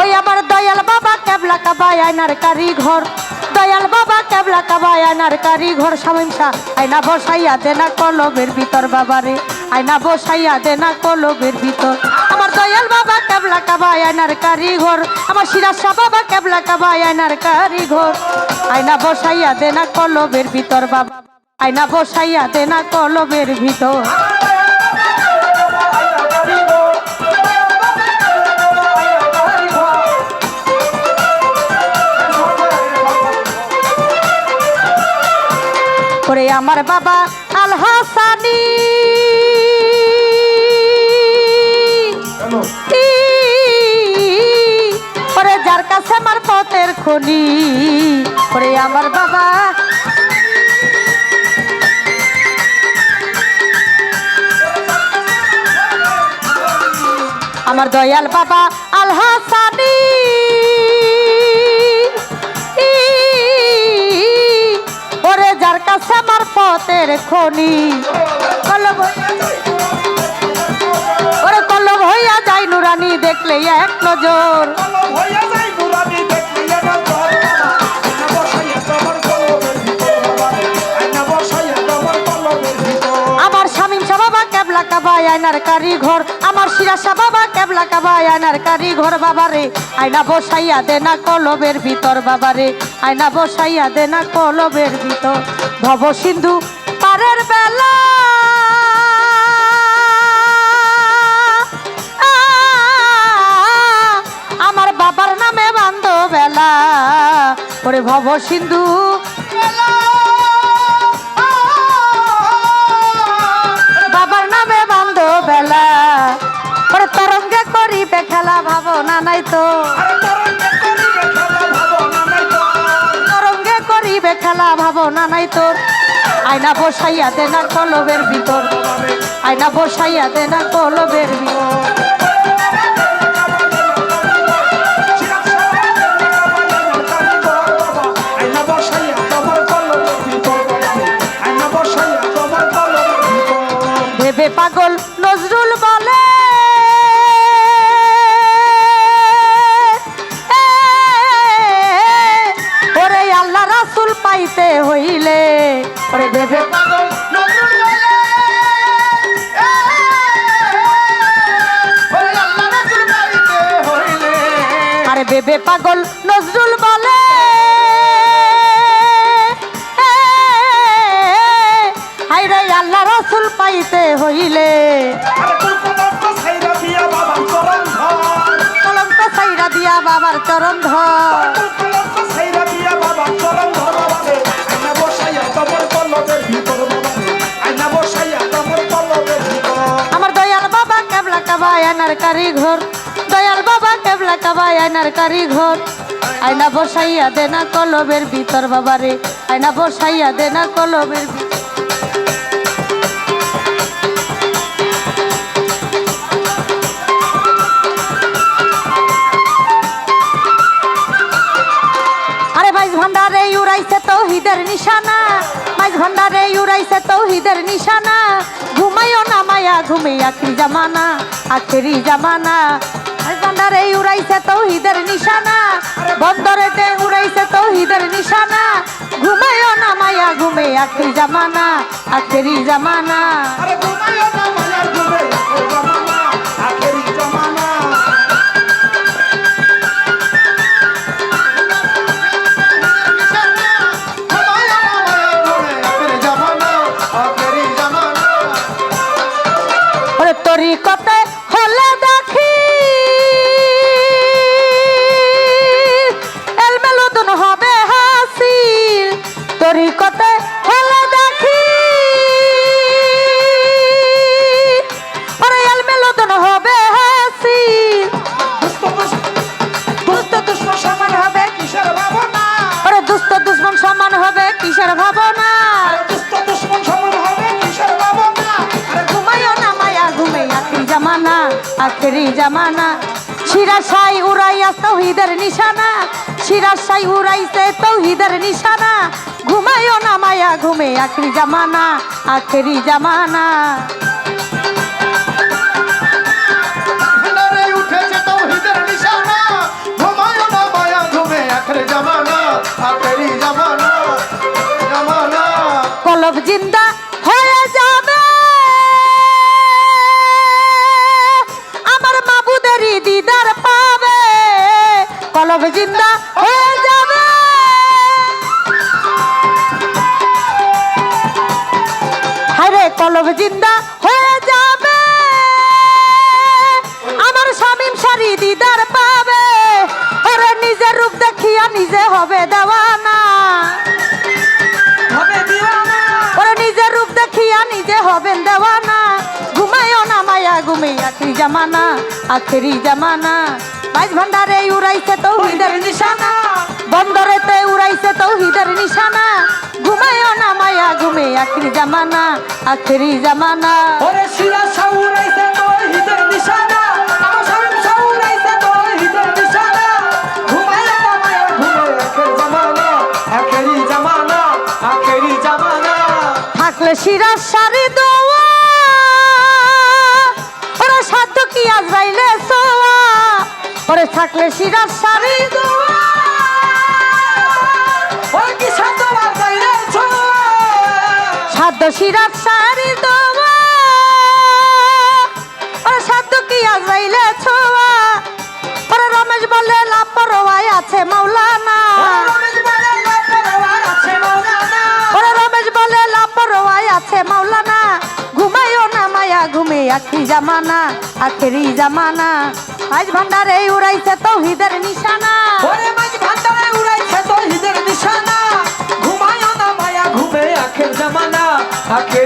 ওই আমার দয়াল বাবা কেবলা কাবায় আয়নার কারিঘর। দয়াল বাবা কেবলা কাবায় আয়নার কারিঘর। সামিমসা আয়না বসাইয়া দেনা কলবের ভিতর বাবারে। আয়না বসাইয়া দেনা কলবের ভিতর। আমার দয়াল বাবা কেবলা কাবায় আয়নার কারিঘর। আমার শিরাশা বাবা কেবলা কাবায় আয়নার কারিঘর। আয়না বসাইয়া দেনা কলবের ভিতর বাবা। আয়না বসাইয়া দেনা কলবের ভিতর। আমার বাবা আল হাসানি ওরে যার কাছে আমার পথের খনি ওরে আমার বাবা। আমার দয়াল বাবা আল হাসানি পথের খনি। কলব ওরে কলব হইয়া যায় নুরানি দেখলে এক নজর। আমার স্বামী বাবা কেবলা কাবায় আয়নার কারিঘর। আমার শিরাশা বাবা কেবলা কাবায় আয়নার কারিঘর বাবারে। আয়না বসাইয়া দে না কলবের ভিতর বাবারে। আয়না বসাইয়া দে না কলবের ভিতর। ভব সিন্ধু পারের বেলা। আমার বাবার নামে বান্ধ বেলা। ওরে ভব সিন্ধু। বাবার নামে বান্ধ বেলা। ওরে তরঙ্গে করিবে খেলা ভাবনা নাই তো। আয়না বসাইয়া দেনা কলবের ভিতর। আয়না বসাইয়া দেনা কলবের ভিতর। বেবে পাগল নজরুল বলে। হাই রে আল্লাহ রসুল পাইতে হইলে। দিয়া বাবার চরণ ধর। আমার দয়াল বাবা কেবলা কাবায় আয়নার কারিঘর। কাবায় আয়নার কারিঘর। আয়না বসাইয়া দেনা কলবের ভিতর বাবারে। আয়না বসাইয়া উড়াইছে তৌহিদের নিশানা। ঘুমাইও না মায়া ঘুমে আখরি জামানা আখরি জামানা। ভান্ডারে উড়াইছে তৌহিদের নিশানা। বন্দরেতে উড়াইছে তৌহিদের নিশানা। ঘুমায়ও না মায়া, ঘুমে আখেরি জামানা আখেরি জামানা। ওরে আখেরি জামানা শিরাশাই উড়াইয়া তৌহিদের নিশানা শিরাশাই উড়াইছে তৌহিদের নিশানা ঘুমায়ও না মায়া ঘুমে আখরি জামানা আখেরি জামানা। কলব জিন্দা দিদার পাবে কলব জিন্দা হয়ে যাবে। হায়রে কলব জিন্দা হয়ে যাবে। আমার স্বামীম সারি দিদার পাবে। ওরে নিজের রূপ দেখিয়া নিজে হবে দেওয়ানা। আখরি জামানা মাইজ ভান্ডারে উড়াইছে তৌহিদের নিশানা, বন্দরেতে উড়াইছে তৌহিদের নিশানা ঘুমাইও না মায়া, ঘুমে আখেরি জামানা আখেরি জামানা। ওরে শিরা সাউরাইছে তৌহিদের নিশানা। আজরাইলে সোয়া ওরে থাকলে শিরার শাড়ি সাধ্য শিরার শাড়ি দোয়া। ওরে সাধ্য কি আজরাইলে ছোয়া ওরে রমেশ বলে লাপরওয়াই আছে মাওলানা। আখি জামানা, আখেরি জামানা। আজ ভান্ডারে উড়াইছে তো হিদের নিশানা। ওরে মাঝ ভান্ডারে উড়াইছে তৌহিদের নিশানা। ঘুমায় না মায়া, ঘুমে আখের জামানা। আখেরি